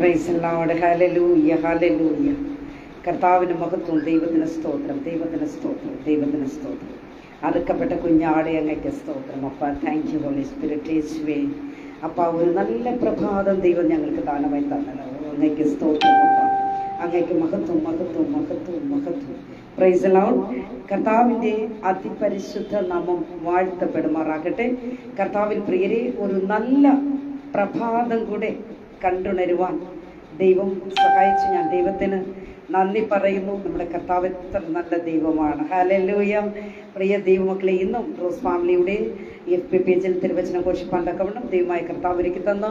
പ്രൈസലോട് ഹലലൂയ ഹലലൂയ കർത്താവിന് മഹത്വം ദൈവത്തിന് സ്തോത്രം ദൈവത്തിന് സ്തോത്രം ദൈവത്തിന് സ്തോത്രം. അടുക്കപ്പെട്ട കുഞ്ഞാടെ അങ്ങയ്ക്ക് സ്തോത്രം. അപ്പ താങ്ക് യു ഹോളി സ്പിരിറ്റ് യേശുവേ അപ്പ ഒരു നല്ല പ്രഭാതം ദൈവം ഞങ്ങൾക്ക് ദാനമായി തന്നല്ലോ. അങ്ങയ്ക്ക് സ്തോത്രം അപ്പ. അങ്ങയ്ക്ക് മഹത്വം മഹത്വം മഹത്വം മഹത്വം. പ്രൈസ് ലോഡ് കർത്താവിന്റെ അതിപരിശുദ്ധ നാമം വാഴ്ത്തപ്പെടുമാറാകട്ടെ. കർത്താവിൽ പ്രിയരെ ഒരു നല്ല പ്രഭാതം കൂടെ കണ്ടുണരുവാൻ ദൈവം സഹായിച്ചു ഞാൻ ദൈവത്തിന് നന്ദി പറയുന്നു. നമ്മുടെ കർത്താവ് എത്ര നല്ല ദൈവമാണ്. ഹാലലൂയ പ്രിയ ദൈവമക്കളെ ഇന്നും റോസ് ഫാമിലിയുടെ എഫ് പി പേജിൽ തിരുവചന കോശി പണ്ടക്കവണ്ണം ദൈവമായ കർത്താവ് ഒരുക്കി തന്ന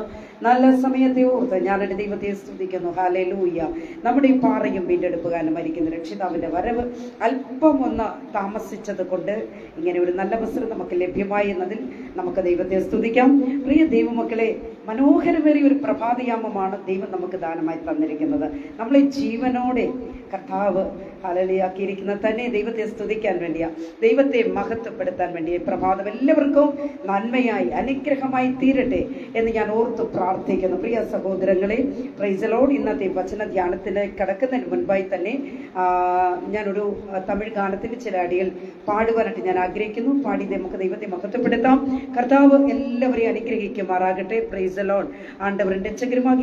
നല്ല സമയത്തെ ഓർത്ത് ദൈവത്തെ സ്തുതിക്കുന്നു. ഹാലലൂയ നമ്മുടെ ഈ പാറയും വീണ്ടെടുപ്പുകാരനും മരിക്കുന്ന രക്ഷിതാവിന്റെ വരവ് അല്പം ഒന്ന് താമസിച്ചത് കൊണ്ട് ഇങ്ങനെ ഒരു നല്ല വസ്ത്രം നമുക്ക് ലഭ്യമായി എന്നതിൽ നമുക്ക് ദൈവത്തെ സ്തുതിക്കാം. പ്രിയ ദൈവമക്കളെ മനോഹരമേറിയ ഒരു പ്രഭാതയാമമാണ് ദൈവം നമുക്ക് ദാനമായി തന്നിരിക്കുന്നത്. നമ്മളെ ജീവനോടെ കർത്താവ് അലലിയാക്കിയിരിക്കുന്ന തന്നെ ദൈവത്തെ സ്തുതിക്കാൻ വേണ്ടിയാ ദൈവത്തെ മഹത്വപ്പെടുത്താൻ വേണ്ടി പ്രഭാതം എല്ലാവർക്കും നന്മയായി അനുഗ്രഹമായി തീരട്ടെ എന്ന് ഞാൻ ഓർത്ത് പ്രാർത്ഥിക്കുന്നു. പ്രിയ സഹോദരങ്ങളെ പ്രൈസലോട് ഇന്നത്തെ വചന ധ്യാനത്തിന് കടക്കുന്നതിന് മുൻപായി തന്നെ ഞാനൊരു തമിഴ് ഗാനത്തിന്റെ ചില അടികൾ പാടുവാനായിട്ട് ഞാൻ ആഗ്രഹിക്കുന്നു. പാടി നമുക്ക് ദൈവത്തെ മഹത്വപ്പെടുത്താം. കർത്താവ് എല്ലാവരെയും അനുഗ്രഹിക്കുമാറാകട്ടെ. பிரைசலோன் ஆண்டவரின் ரட்சகருமாக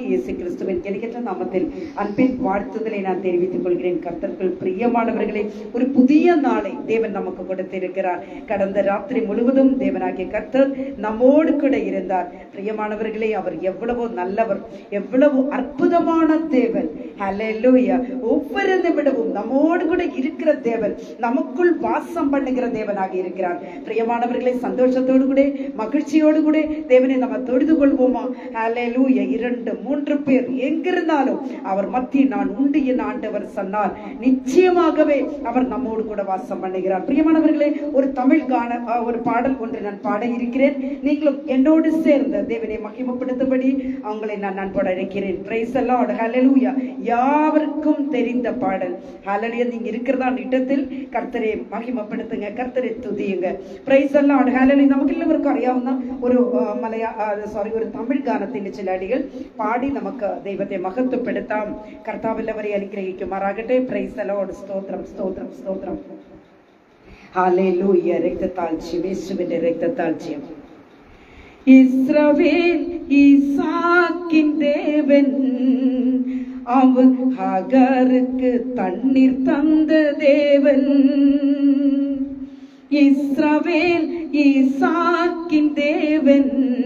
அன்பின் வாழ்த்துதலை நான் தெரிவித்துக் கொள்கிறேன். கர்த்தர்கள் பிரியமானவர்களே ஒரு புதிய நாளை தேவன் நமக்கு கொடுத்திருக்கிறார். கடந்த ராத்திரி முழுவதும் தேவனாகிய கர்த்தர் நம்மோடு கூட இருந்தார். பிரியமானவர்களே அவர் எவ்வளவோ நல்லவர் எவ்வளவு அற்புதமான தேவன். ஹalleluya ஒவ்வொரு நிமிடமும் நம்மோடு கூட இருக்கிற தேவன் நமக்குள் வாசம் பண்ணுகிற தேவனாக இருக்கிறார். பிரியமானவர்களை சந்தோஷத்தோடு கூட மகிழ்ச்சியோடு கூட தேவனை நம்ம தொழுது கொள்வோமா? ஹalleluya இரண்டு மூன்று பேர் எங்கிருந்தாலும் அவர் மத்தியில் நான் உண்டு என் ஆண்டவர் சொன்னார். நிச்சயமாகவே அவர் நம்மோடு கூட வாசம் பண்ணுகிறார். பிரியமானவர்களே ஒரு தமிழ் கான ஒரு பாடல் ஒன்று நான் பாட இருக்கிறேன். நீங்களும் என்னோடு சேர்ந்த தேவனை மகிமைப்படுத்தும்படி அவங்களை நான் நண்பட அழைக்கிறேன். பிரைஸ் எல்லாம் ஹalleluya யாவருக்கும் தெரிந்த பாடல் ஹalleluya நீங்க இருக்கிறதா இடத்தில் കർത്തരെ മഹിമപ്പെടുത്തുക കർത്തരെ തുതിയുക പ്രൈസ് അല്ലാട് ഹല്ലേലൂയ നമുക്ക് എല്ലാവർക്കും അറിയാവുന്ന ഒരു ആ, മലയാ സോറി ഒരു തമിഴ് ഗാനത്തിന്റെ ചില അടികൾ പാടി നമുക്ക് ദൈവത്തെ മഹത്വപ്പെടുത്താം കർത്താവ് എല്ലാവരെയും അനുഗ്രഹിക്കുമാറാകട്ടെ പ്രൈസ് അലോട് സ്തോത്രം സ്തോത്രം സ്തോത്രം ഹാലേലൂയ രക്തത്താഴ്ചയും യേശുവിന്റെ രക്തത്താഴ്ചയും இஸ்ரவேல் ஈசாக்கின் தேவன் அவர் ஹகருக்கு தண்ணீர் தந்த தேவன். இஸ்ரவேல் ஈசாக்கின் தேவன்.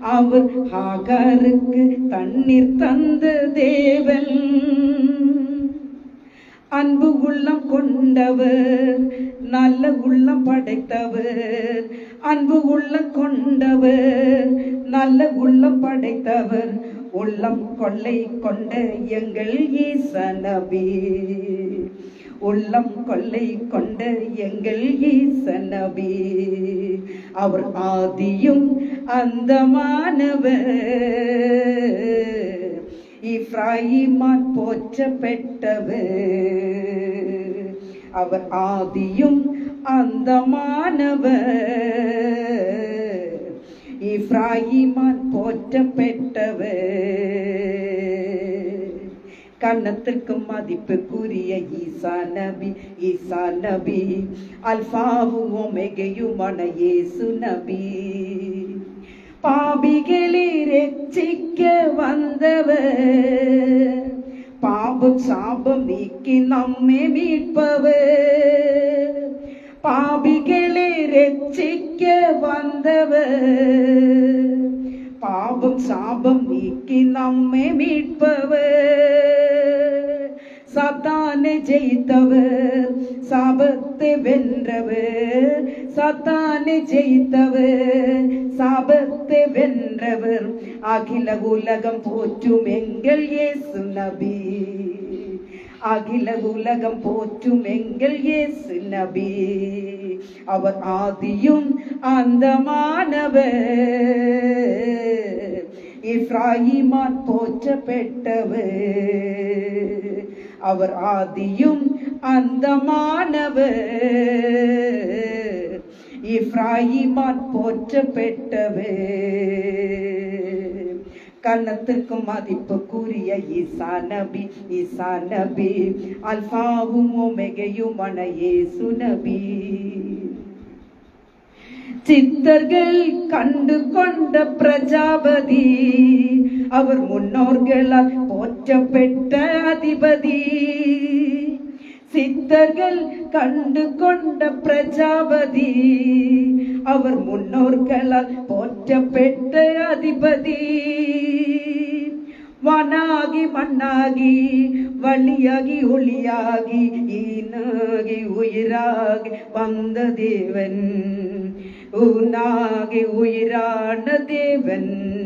அவர் ஹகருக்கு தண்ணீர் தந்த தேவன். அன்பு உள்ளம் கொண்டவர் நல்ல உள்ளம் படைத்தவர். அன்பு உள்ளம் கொண்டவர் நல்ல உள்ளம் படைத்தவர். உள்ளம் கொள்ளை கொண்ட எங்கள் ஈசனபி. உள்ளம் கொள்ளை கொண்ட எங்கள் ஈசனபி. அவர் ஆதியும் அந்தமானவர். இப்ராஹிமான் போற்றப்பெற்றவர் அவர் ஆதியும் அந்தமானவர். இப்ராஹிமான் போற்றம் பெற்றவர். கண்ணத்திற்கு மதிப்புக்குரிய ஈசா நபி ஈசா நபி. அல்பாவும் ஒமெகையுமான இயேசு நபி. பாபிகளை ரட்சிக்க வந்தவர். பாபம் சாபம் நீக்கி நம்மை மீட்பவர். പാപികളെ രക്ഷിക്ക വന്നവർ പാപം ശാപം നീക്കി നമ്മെ மீட்பவர் சத்தானை ஜெயித்தவர் சாபத்தை வென்றவர் சத்தானை ஜெயித்தவர் சாபத்தை வென்றவர் அகில உலகம் போற்றும் எங்கள் இயேசு நபி அகில உலகம் போற்றும் எங்கள் இயேசு நபி. அவர் ஆதியும் அந்தமானவர். இப்ராஹிமான் போற்றப்பெற்றவர் அவர் ஆதியும் அந்தமானவர். இப்ராஹிமான் போற்றப்பெற்றவர் மதிப்பு கூறிய ஈசா நபி ஈசா நபி. அல்பாவும் ஒமெகையுமான இயேசு நபி. சித்தர்கள் கண்டு கொண்ட பிரஜாபதி அவர் முன்னோர்களால் போற்றப்பெற்ற அதிபதி. சித்தர்கள் கண்டு கொண்ட பிரஜாபதி. அவர் முன்னோர்களால் போற்றப்பெற்ற அதிபதி. வானாகி மண்ணாகி வழியாகி ஒளியாகி ஈனாகி உயிராகி வந்த தேவன். ஊனாகி உயிரான தேவன்.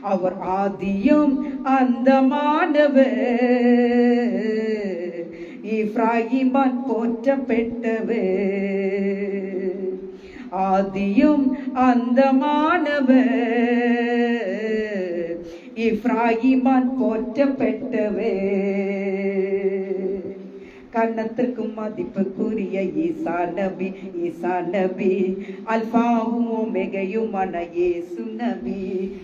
அவர் ஆதியும் அந்தமானவர். இப்ராஹிமான் போற்றப்பெற்றவர் ஆதியும் அந்தமானவர் இப்ராஹிமான் போற்றப்பெற்றவர் கன்னத்திற்கும் மதிப்புக்குரிய ஈசா நபி ஈசா நபி അൽഫാവും ഒമേഗയുമാണ് യേശു നബി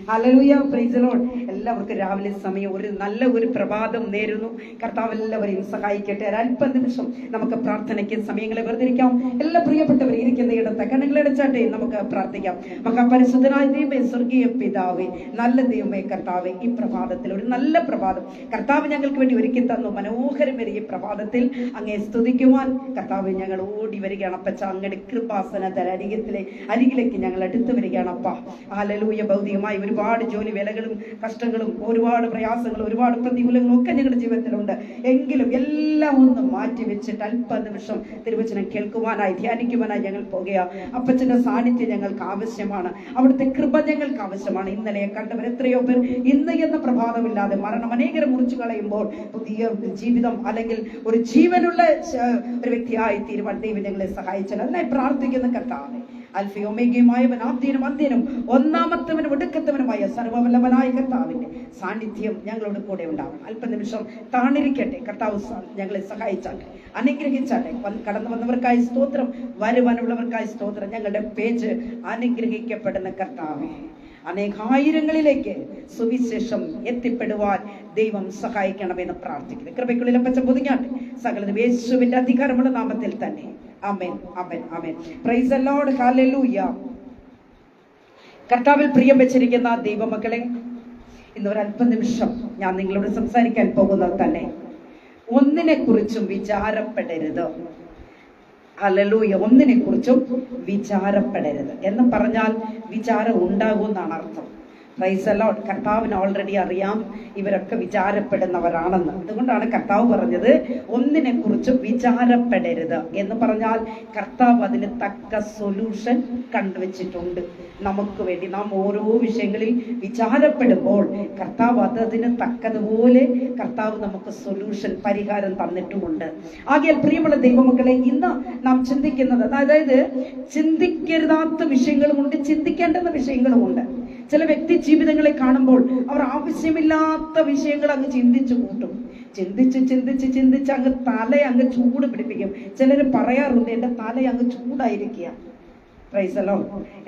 ഹല്ലേലൂയ പ്രൈസ് ദി ലോർഡ് എല്ലാവർക്കും രാവിലെ സമയം ഒരു നല്ല ഒരു പ്രഭാതം നേരുന്നു കർത്താവ് എല്ലാവരെയും സഹായിക്കട്ടെ ഒരു അല്പ നിമിഷം നമുക്ക് പ്രാർത്ഥനയ്ക്ക് സമയങ്ങളെ വെറുതിരിക്കാം എല്ലാ പ്രിയപ്പെട്ടവർ ഇരിക്കുന്ന ഇടത്ത് കണ്ണുകളടച്ചാട്ടെ നമുക്ക് പ്രാർത്ഥിക്കാം മഹാപരിശുദ്ധനായ ദൈവമേ സ്വർഗീയ പിതാവേ നല്ല ദൈവമേ കർത്താവേ ഈ പ്രഭാതത്തിൽ ഒരു നല്ല പ്രഭാതം കർത്താവ് ഞങ്ങൾക്ക് വേണ്ടി ഒരുക്കി തന്നു മനോഹരമേറിയ ഈ പ്രഭാതത്തിൽ അങ്ങേ സ്തുതിക്കുവാൻ കർത്താവ് ഞങ്ങൾ ഓടി വരികയാണ്. അപ്പച്ച അങ്ങയുടെ കൃപാസന അരികത്തിലെ അരികിലേക്ക് ഞങ്ങൾ അടുത്ത് വരികയാണ് അപ്പ. ആലലൂയ ഭൗതികമായി ഒരുപാട് ജോലി വിലകളും കഷ്ടങ്ങളും ഒരുപാട് പ്രയാസങ്ങളും ഒരുപാട് പ്രതികൂലങ്ങളും ഒക്കെ ഞങ്ങളുടെ ജീവിതത്തിലുണ്ട്. എങ്കിലും എല്ലാം ഒന്ന് മാറ്റി വെച്ചിട്ട് അല്പ നിമിഷം തിരുവചനം കേൾക്കുവാനായി ധ്യാനിക്കുവാനായി ഞങ്ങൾ പോകുക അപ്പച്ചന്റെ സാന്നിധ്യം ഞങ്ങൾക്ക് ആവശ്യമാണ്. അവിടുത്തെ കൃപ ഞങ്ങൾക്ക് ആവശ്യമാണ്. ഇന്നലെ കണ്ടവർ എത്രയോ പേർ ഇന്ന് എന്ന പ്രഭാതമില്ലാതെ മരണം അനേകരെ മുറിച്ചു കളയുമ്പോൾ പുതിയ ജീവിതം അല്ലെങ്കിൽ ഒരു ജീവനുള്ള ഒരു വ്യക്തിയായി തീരുവാൻ ദൈവം ഞങ്ങളെ സഹായിച്ചാൽ അതിനായി പ്രാർത്ഥിക്കുന്ന കർത്താവ്. അൽഫയോമേഗയുമായവൻ ആദ്യനും അന്ത്യനും ഒന്നാമത്തവനും ഒടുക്കത്തവനുമായ സർവവല്ലഭനായ കർത്താവിന്റെ സാന്നിധ്യം ഞങ്ങളോട് കൂടെ ഉണ്ടാകും അല്പനിമിഷം താണിരിക്കട്ടെ. കർത്താവ് ഞങ്ങളെ സഹായിച്ചാട്ടെ. അനുഗ്രഹിച്ചാട്ടെ. കടന്നു വന്നവർക്കായി സ്തോത്രം. വരുവാനുള്ളവർക്കായി സ്തോത്രം. ഞങ്ങളുടെ പേജ് അനുഗ്രഹിക്കപ്പെടുന്ന കർത്താവേ. അനേകായിരങ്ങളിലേക്ക് സുവിശേഷം എത്തിപ്പെടുവാൻ ദൈവം സഹായിക്കണമെന്ന് പ്രാർത്ഥിക്കുന്നു. കൃപയ്ക്കുള്ളിൽ പച്ച പൊതിഞ്ഞാണ്ട് സകലത് യേശുവിന്റെ അധികാരമുള്ള നാമത്തിൽ തന്നെ. Amen amen amen praise Lord hallelujah കർത്താവിൽ പ്രിയം വെച്ചിരിക്കുന്ന ദൈവമക്കളെ ഇന്ന് ഒരു അല്പ നിമിഷം ഞാൻ നിങ്ങളോട് സംസാരിക്കാൻ പോകുന്നത് തന്നെ ഒന്നിനെ കുറിച്ചും വിചാരപ്പെടരുത്. അലലൂയ ഒന്നിനെ കുറിച്ചും വിചാരപ്പെടരുത്. എന്ന് പറഞ്ഞാൽ വിചാരം ഉണ്ടാകും എന്നാണ് അർത്ഥം. പ്രൈസലോട്ട് കർത്താവിന് ഓൾറെഡി അറിയാം. ഇവരൊക്കെ വിചാരപ്പെടുന്നവരാണെന്ന്. അതുകൊണ്ടാണ് കർത്താവ് പറഞ്ഞത് ഒന്നിനെ കുറിച്ച് വിചാരപ്പെടരുത്. എന്ന് പറഞ്ഞാൽ കർത്താവ് അതിന് തക്ക സൊല്യൂഷൻ കണ്ടുവച്ചിട്ടുണ്ട്. നമുക്ക് വേണ്ടി നാം ഓരോ വിഷയങ്ങളിൽ വിചാരപ്പെടുമ്പോൾ കർത്താവ് അത് അതിന് തക്കതുപോലെ കർത്താവ് നമുക്ക് സൊല്യൂഷൻ പരിഹാരം തന്നിട്ടുമുണ്ട്. ആകയാൽ പ്രിയമുള്ള ദൈവമക്കളെ ഇന്ന് നാം ചിന്തിക്കുന്നത് അതായത് ചിന്തിക്കരുതാത്ത വിഷയങ്ങളുമുണ്ട് ചിന്തിക്കേണ്ടുന്ന വിഷയങ്ങളുമുണ്ട്. ചില വ്യക്തി ജീവിതങ്ങളെ കാണുമ്പോൾ അവർ ആവശ്യമില്ലാത്ത വിഷയങ്ങൾ അങ്ങ് ചിന്തിച്ചു കൂട്ടും. ചിന്തിച്ച് ചിന്തിച്ച് ചിന്തിച്ച് അങ്ങ് തല അങ്ങ് ചൂട് പിടിപ്പിക്കും. ചിലർ പറയാറുണ്ട് എന്റെ തല അങ്ങ് ചൂടായിരിക്കുക പ്രൈസലോ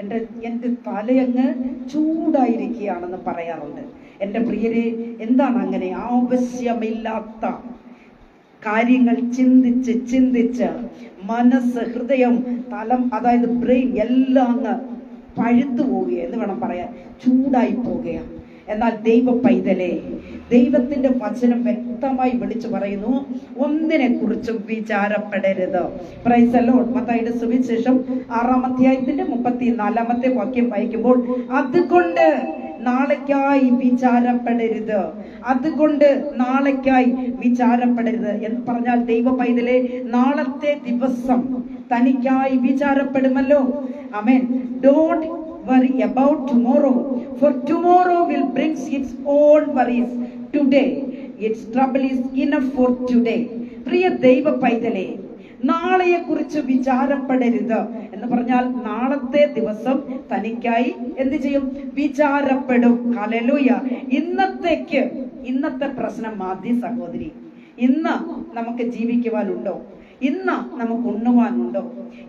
എന്റെ എന്റെ തലയങ്ങ് ചൂടായിരിക്കുകയാണെന്ന് പറയാറുണ്ട്. എന്റെ പ്രിയരെ എന്താണ് അങ്ങനെ ആവശ്യമില്ലാത്ത കാര്യങ്ങൾ ചിന്തിച്ച് ചിന്തിച്ച് മനസ്സ് ഹൃദയം തലം അതായത് ബ്രെയിൻ എല്ലാം അങ്ങ് പഴുത്തു പോവുക എന്ന് വേണം പറയാൻ. ചൂടായി പോവുകയാണ്. എന്നാൽ ദൈവ പൈതലെ ദൈവത്തിന്റെ വചനം വ്യക്തമായി വിളിച്ചു പറയുന്നു ഒന്നിനെ കുറിച്ചും വിചാരപ്പെടരുത് പ്രൈസല്ലോ മത്തായിയുടെ സുവിശേഷം ആറാം അധ്യായത്തിന്റെ മുപ്പത്തിനാലാമത്തെ വാക്യം വായിക്കുമ്പോൾ അതുകൊണ്ട് നാളേക്കായി വിചാരപ്പെടരുത്. അതുകൊണ്ട് നാളേക്കായി വിചാരപ്പെടരുത്. എന്ന് പറഞ്ഞാൽ ദൈവ പൈതലെ നാളത്തെ ദിവസം തനിക്കായി വിചാരപ്പെടുമല്ലോ. Amen don't worry about tomorrow for tomorrow will brings its own worries today its trouble is enough for today പ്രിയ ദൈവ പൈതലേ നാളെയെ കുറിച്ച് വിചാരപ്പെടരുത് എന്ന് പറഞ്ഞാൽ നാളത്തെ ദിവസം തനിക്കായി എന്ത് ചെയ്യും? വിചാരപ്പെടും. ഹല്ലേലൂയ ഇന്നത്തേക്ക് ഇന്നത്തെ പ്രശ്നം മതി സഹോദരി ഇന്ന് നമുക്ക് ജീവിക്കുവാനുണ്ടോ? ഇന്ന് നമുക്ക് ഉണ്ണുവാനുണ്ടോ?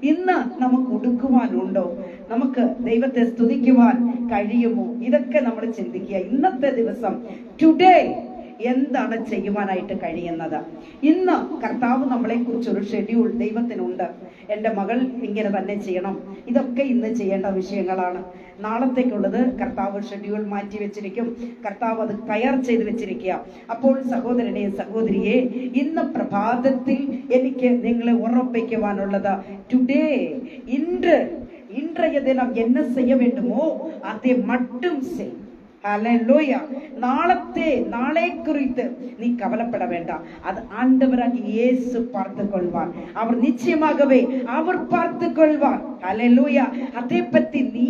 ഇന്ന് നമുക്ക് ഉടുക്കുവാനുണ്ടോ നമുക്ക് ദൈവത്തെ സ്തുതിക്കുവാൻ കഴിയുമോ? ഇതൊക്കെ നമ്മൾ ചിന്തിക്കുക. ഇന്നത്തെ ദിവസം ടുഡേ എന്താണ് ചെയ്യുവാനായിട്ട് കഴിയുന്നത്? ഇന്ന് കർത്താവ് നമ്മളെക്കുറിച്ച് ഒരു ഷെഡ്യൂൾ ദൈവത്തിനുണ്ട്. എന്റെ മകൾ ഇങ്ങനെ തന്നെ ചെയ്യണം. ഇതൊക്കെ ഇന്ന് ചെയ്യേണ്ട വിഷയങ്ങളാണ്. നാളത്തേക്കുള്ളത് കർത്താവ് ഷെഡ്യൂൾ മാറ്റി വെച്ചിരിക്കും. കർത്താവ് അത് തയ്യാർ ചെയ്ത് വെച്ചിരിക്കുക. അപ്പോൾ സഹോദരനെ സഹോദരിയെ ഇന്ന് പ്രഭാതത്തിൽ എനിക്ക് നിങ്ങളെ ഉറപ്പിക്കുവാനുള്ളത്. ടുഡേ இன்று இன்றைய ദിനം എന്നെ ചെയ്യ വേണ്ടുമോ? അതേ മട്ടും ചെയ്യും. அலலோயா நாளத்தே நாளை குறித்து நீ கவலைப்பட வேண்டாம். அது ஆண்டவராக இயேசு பார்த்து கொள்வார் அவர் நிச்சயமாகவே அவர் பார்த்து கொள்வார் அலலோயா அதை பற்றி நீ